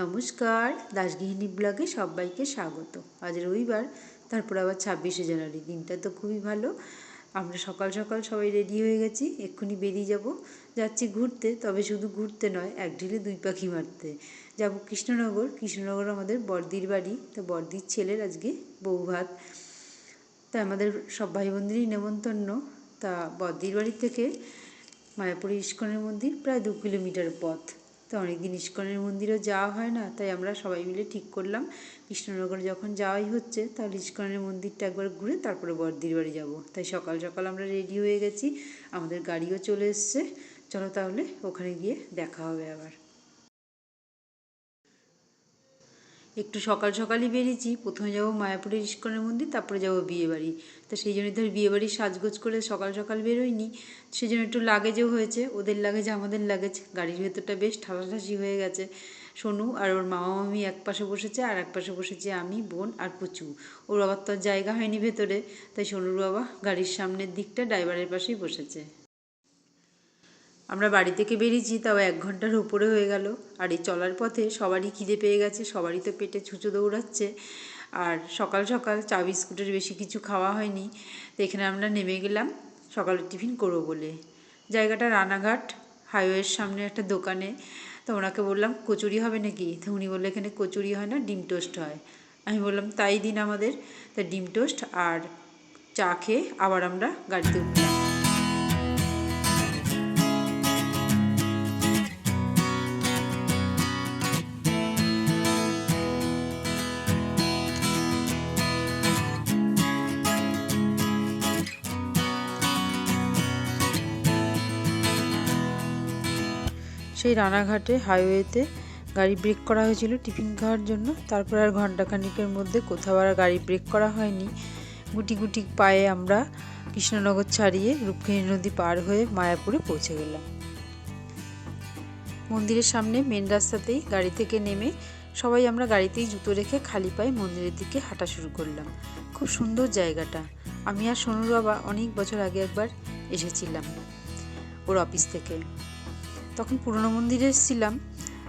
নমস্কার দাসগৃহিণী ব্লগে সবাইকে স্বাগত। আজ রবিবার, তারপর আবার ছাব্বিশে জানুয়ারি, দিনটা তো খুবই ভালো। আমরা সকাল সকাল সবাই রেডি হয়ে গেছি, এক্ষুনি বেরিয়ে যাব। যাচ্ছি ঘুরতে, তবে শুধু ঘুরতে নয়, এক ঢিলে দুই পাখি মারতে। যাব কৃষ্ণনগর কৃষ্ণনগর আমাদের বর্দির বাড়ি। তো বর্দির ছেলের আজকে বউ ভাত। তা আমাদের সব ভাই বোনদেরই নেমন্তন্ন। তা বর্দির বাড়ি থেকে মায়াপুরি ইস্কনের মন্দির প্রায় দু কিলোমিটার পথ। তো অনেকদিন ইস্কনের মন্দিরেও যাওয়া হয় না, তাই আমরা সবাই মিলে ঠিক করলাম। কৃষ্ণনগর যখন যাওয়াই হচ্ছে, তাহলে ইস্কনের মন্দিরটা একবার ঘুরে তারপরে বর্দির বাড়ি যাব। তাই সকাল সকাল আমরা রেডি হয়ে গেছি, আমাদের গাড়িও চলে এসছে। চলো তাহলে ওখানে গিয়ে দেখা হবে আবার। একটু সকাল সকালই বেরিয়েছি। প্রথমে যাব মায়াপুরের ইস্কনের মন্দির, তারপরে যাব বিয়েবাড়ি। তো সেই জন্য ধর বিয়েবাড়ির সাজগোজ করে সকাল সকাল বেরোয়নি। সেই জন্য একটু লাগেজও হয়েছে। ওদের লাগেজ আমাদের লাগেজ গাড়ির ভেতরটা বেশ ঠাসাঠাসি হয়ে গেছে। সোনু আর ওর মামা মামি এক পাশে বসেছে আর এক পাশে বসেছে আমি, বোন আর পুচু। ওর বাবার তো জায়গা হয়নি ভেতরে। তাই সোনুর বাবা গাড়ির সামনের দিকটা ড্রাইভারের পাশেই বসেছে। আমরা বাড়ি থেকে বেরিয়েছি, তাও এক ঘণ্টার উপরে হয়ে গেল। আর এই চলার পথে সবারই খিদে পেয়ে গেছে, সবারই তো পেটে ছুঁচো দৌড়াচ্ছে। আর সকাল সকাল চা, বিস্কুটের বেশি কিছু খাওয়া হয়নি। তো এখানে আমরা নেমে গেলাম, সকালের টিফিন করব বলে। জায়গাটা রানাঘাট, হাইওয়ের সামনে একটা দোকানে। তো ওনাকে বললাম, কচুরি হবে নাকি? তো উনি বলল, এখানে কচুরি হয় না, ডিম টোস্ট হয়। আমি বললাম, তাই দিন আমাদের। তা ডিম টোস্ট আর চা খেয়ে আবার আমরা গাড়িতে উঠলাম। সেই রানাঘাটে হাইওয়েতে গাড়ি ব্রেক করা হয়েছিল টিফিন খাওয়ার জন্য। তারপর আর ঘন্টাখানিকের মধ্যে কোথাও আর গাড়ি ব্রেক করা হয়নি। গুটি গুটি পায়ে আমরা কৃষ্ণনগর ছাড়িয়ে রূপখানি নদী পার হয়ে মায়াপুরে পৌঁছে গেলাম। মন্দিরের সামনে মেন রাস্তাতেই গাড়ি থেকে নেমে সবাই আমরা গাড়িতেই জুতো রেখে খালি পায়ে মন্দিরের দিকে হাঁটা শুরু করলাম। খুব সুন্দর জায়গাটা। আমি আর সোনুর বাবা অনেক বছর আগে একবার এসেছিলাম ওর অফিস থেকে। তখন পুরনো মন্দিরে এসেছিলাম।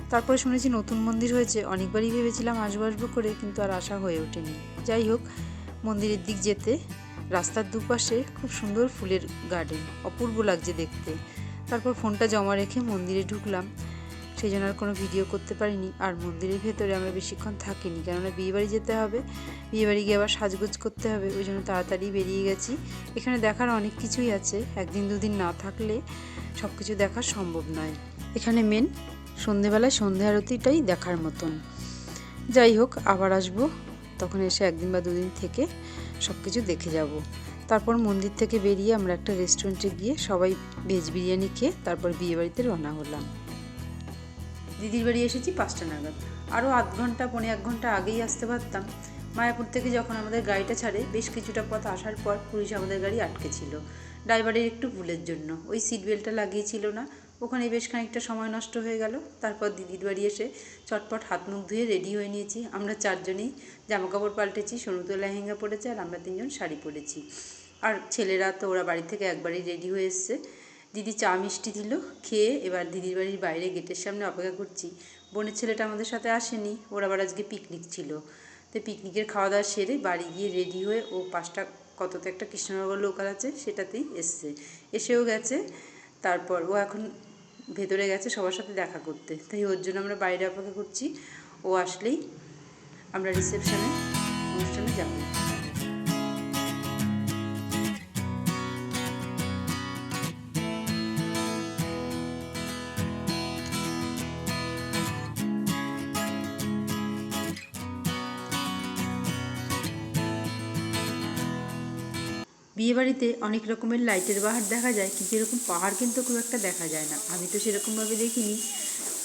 তারপরে শুনেছি নতুন মন্দির হয়েছে। অনেকবারই ভেবেছিলাম আসব আসব করে, কিন্তু আর আশা হয়ে ওঠেনি। যাই হোক, মন্দিরের দিক যেতে, রাস্তার দুপাশে খুব সুন্দর ফুলের গার্ডেন, অপূর্ব লাগছে দেখতে। তারপর ফোনটা জমা রেখে মন্দিরে ঢুকলাম। সেই জন্য আর কোনো ভিডিও করতে পারিনি। আর মন্দিরের ভেতরে আমরা বেশিক্ষণ থাকিনি, কেননা বিয়েবাড়ি যেতে হবে। বিয়েবাড়ি গিয়ে আবার সাজগোজ করতে হবে। ওই জন্য তাড়াতাড়ি বেরিয়ে গেছি। এখানে দেখার অনেক কিছুই আছে। একদিন দুদিন না থাকলে সব কিছু দেখা সম্ভব নয়। এখানে মেন সন্ধেবেলায় সন্ধে আরতিটাই দেখার মতন। যাই হোক, আবার আসব। তখন এসে একদিন বা দুদিন থেকে সব কিছু দেখে যাব। তারপর মন্দির থেকে বেরিয়ে আমরা একটা রেস্টুরেন্টে গিয়ে সবাই ভেজ বিরিয়ানি খেয়ে তারপর বিয়েবাড়িতে রওনা হলাম। দিদির বাড়ি এসেছি পাঁচটা নাগাদ। আরও আধ ঘণ্টা, পৌনে এক ঘণ্টা আগেই আসতে পারতাম। মায়াপুর থেকে যখন আমাদের গাড়িটা ছাড়ে, বেশ কিছুটা পথ আসার পর পুলিশ আমাদের গাড়ি আটকে ছিল ড্রাইভারের একটু ভুলের জন্য। ওই সিট বেল্টটা লাগিয়েছিল না। ওখানে বেশ খানিকটা সময় নষ্ট হয়ে গেল। তারপর দিদির বাড়ি এসে চটপট হাত মুখ ধুয়ে রেডি হয়ে নিয়েছি। আমরা চারজনেই জামা কাপড় পাল্টেছি সোনুতো লেহেঙ্গা পরেছে আর আমরা তিনজন শাড়ি পরেছি। আর ছেলেরা তো ওরা বাড়ি থেকে একবারই রেডি হয়ে এসছে। দিদি চা মিষ্টি দিল, খেয়ে এবার দিদির বাড়ির বাইরে গেটের সামনে অপেক্ষা করছি। বোনের ছেলেটা আমাদের সাথে আসেনি, ওর আবার আজকে পিকনিক ছিল। তো পিকনিকের খাওয়া দাওয়া সেরে বাড়ি গিয়ে রেডি হয়ে ও পাঁচটা কততে একটা কৃষ্ণনগর লোকাল আছে, সেটাতেই এসছে। এসেও গেছে, তারপর ও এখন ভেতরে গেছে সবার সাথে দেখা করতে। তাই ওর জন্য আমরা বাইরে অপেক্ষা করছি ও আসলেই আমরা রিসেপশনে অনুষ্ঠানে যাব। বিয়েবাড়িতে অনেক রকমের লাইটের বাহার দেখা যায়, কিন্তু এরকম পাহাড় কিন্তু খুব একটা দেখা যায় না। আমি তো সেরকমভাবে দেখিনি।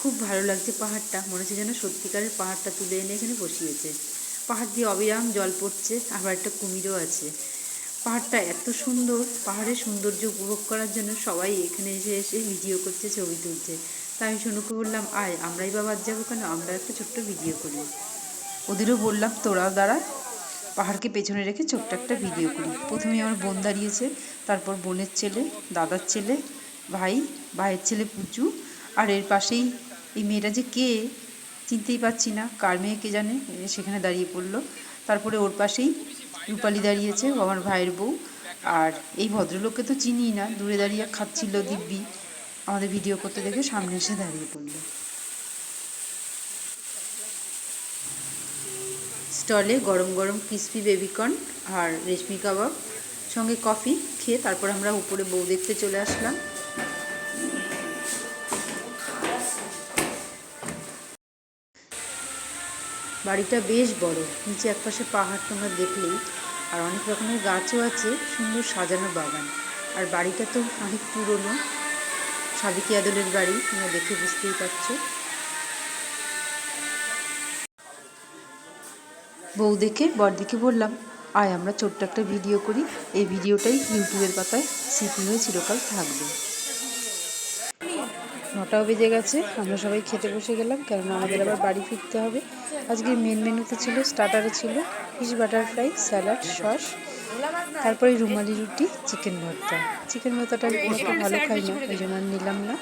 খুব ভালো লাগছে পাহাড়টা। মনে হচ্ছে যেন সত্যিকারের পাহাড়টা তুলে এনে এখানে বসিয়েছে। পাহাড় দিয়ে অবিরাম জল পড়ছে, আবার একটা কুমিরও আছে। পাহাড়টা এত সুন্দর, পাহাড়ের সৌন্দর্য উপভোগ করার জন্য সবাই এখানে এসে এসে ভিডিও করছে, ছবি তুলছে। তাই আমি সোনুকে বললাম, আয়, আমরাই বাবার যাব কেন? আমরা একটা ছোট্ট ভিডিও করি। ওদেরও বললাম, তোরাও দাঁড়া। পাহাড়কে পেছনে রেখে ছোট্ট একটা ভিডিও করি। প্রথমে আমার বোন দাঁড়িয়েছে, তারপর বোনের ছেলে, দাদার ছেলে, ভাই, ভাইয়ের ছেলে পুচু, আর এর পাশেই এই মেয়েটা যে কে চিনতেই পাচ্ছি না, কার মেয়ে কে জানে সেখানে দাঁড়িয়ে পড়ল। তারপরে ওর পাশেই রূপালি দাঁড়িয়েছে, ও আমার ভাইয়ের বউ। আর এই ভদ্রলোককে তো চিনি না, দূরে দাঁড়িয়ে খাচ্ছিল দিব্যি। আমাদের ভিডিও করতে দেখে সামনে এসে দাঁড়িয়ে পড়ল। স্টলে গরম গরম ক্রিসপি বেবিকর্ন আর রেশমি কাবাব, সঙ্গে কফি খেয়ে তারপর আমরা উপরে বউ দেখতে চলে আসলাম। বাড়িটা বেশ বড়, নিচে একপাশে পাহাড় তোমরা দেখলেই, আর অনেক রকমের গাছও আছে, সুন্দর সাজানো বাগান। আর বাড়িটা তো অনেক পুরনো সাদিকি আদলের বাড়ি, তোমরা দেখে বুঝতেই পারছ। বউ দেখে বরদিকে বললাম, আয়, আমরা ছোট্ট একটা ভিডিও করি। এই ভিডিওটাই ইউটিউবের পাতায় স্মৃতি হয়ে চিরকাল থাকবে। নটাও বেজে গেছে, আমরা সবাই খেতে বসে গেলাম, কেননা আমাদের আবার বাড়ি ফিরতে হবে। আজকের মেন মেনুতে ছিল স্টার্টারে ছিল ফিশ বাটারফ্রাই স্যালাড সস তারপরে রুমালি রুটি চিকেন ভর্তা। চিকেন ভর্তাটা আমি খুব ভালো খাই না ওই জন্য নিলাম না।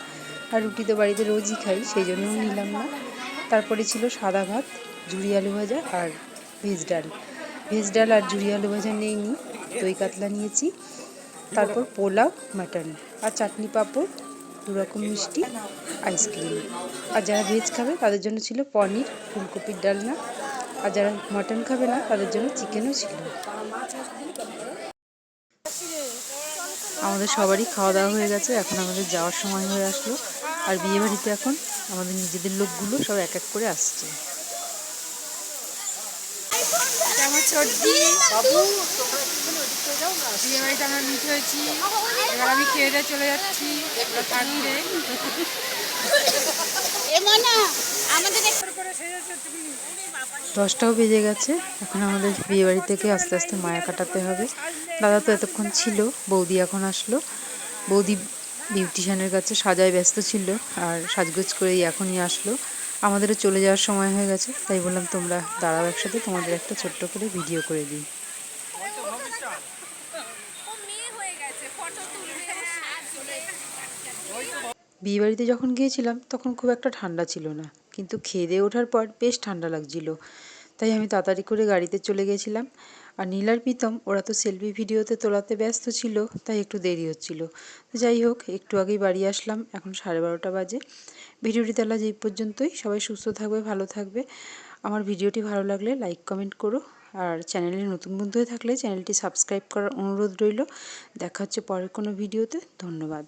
আর রুটি তো বাড়িতে রোজই খাই, সেই জন্যও নিলাম না। তারপরে ছিল সাদা ভাত ঝুড়ি আলু ভাজা আর ভেজ ডাল। ভেজ ডাল আর ঝুড়ি আলু ভাজা নেইনি, দই কাতলা নিয়েছি। তারপর পোলাও, মাটন আর চাটনি পাঁপড় দু রকম মিষ্টি, আইসক্রিম। আর যারা ভেজ খাবে তাদের জন্য ছিল পনির, ফুলকপির ডালনা আর যারা মাটন খাবে না তাদের জন্য চিকেনও ছিল। আমাদের সবারই খাওয়া দাওয়া হয়ে গেছে, এখন আমাদের যাওয়ার সময় হয়ে আসলো। আর বিয়েবাড়িতে এখন আমাদের নিজেদের লোকগুলো সব এক এক করে আসছে আমার সর্দি বিয়ে বাড়িতে আমরা মিট হয়েছি। এবার আমি খেয়ে চলে যাচ্ছি। থাকবে দশটাও বেজে গেছে। এখন আমাদের বিয়ে বাড়ি থেকে আস্তে আস্তে মায়া কাটাতে হবে। দাদা তো এতক্ষণ ছিল বৌদি এখন আসলো। বৌদি বিউটিশিয়ানের কাছে সাজায় ব্যস্ত ছিল আর সাজগোজ করেই এখনই আসলো। আমাদেরও চলে যাওয়ার সময় হয়ে গেছে, তাই বললাম তোমরা দাঁড়াও একসাথে, তোমাদের একটা ছোট্ট করে ভিডিও করে দিই। বিয়ে বাড়িতে যখন গিয়েছিলাম, তখন খুব একটা ঠান্ডা ছিল না, কিন্তু খেয়ে দিয়ে ওঠার পর বেশ ঠান্ডা লাগছিল। তাই আমি তাড়াতাড়ি করে গাড়িতে চলে গেছিলাম, আর নীলার প্রীতম, ওরা তো সেলফি ভিডিওতে তোলাতে ব্যস্ত ছিল, তাই একটু দেরি হচ্ছিল। যাই হোক, একটু আগেই বাড়ি আসলাম, এখন সাড়ে বারোটা বাজে। ভিডিওটি তাহলে এই পর্যন্তই। সবাই সুস্থ থাকবে, ভালো থাকবে। আমার ভিডিওটি ভালো লাগলে লাইক কমেন্ট করো। আর চ্যানেলে নতুন বন্ধু হয়ে থাকলে চ্যানেলটি সাবস্ক্রাইব করার অনুরোধ রইল। দেখা হচ্ছে পরের কোনো ভিডিওতে। ধন্যবাদ।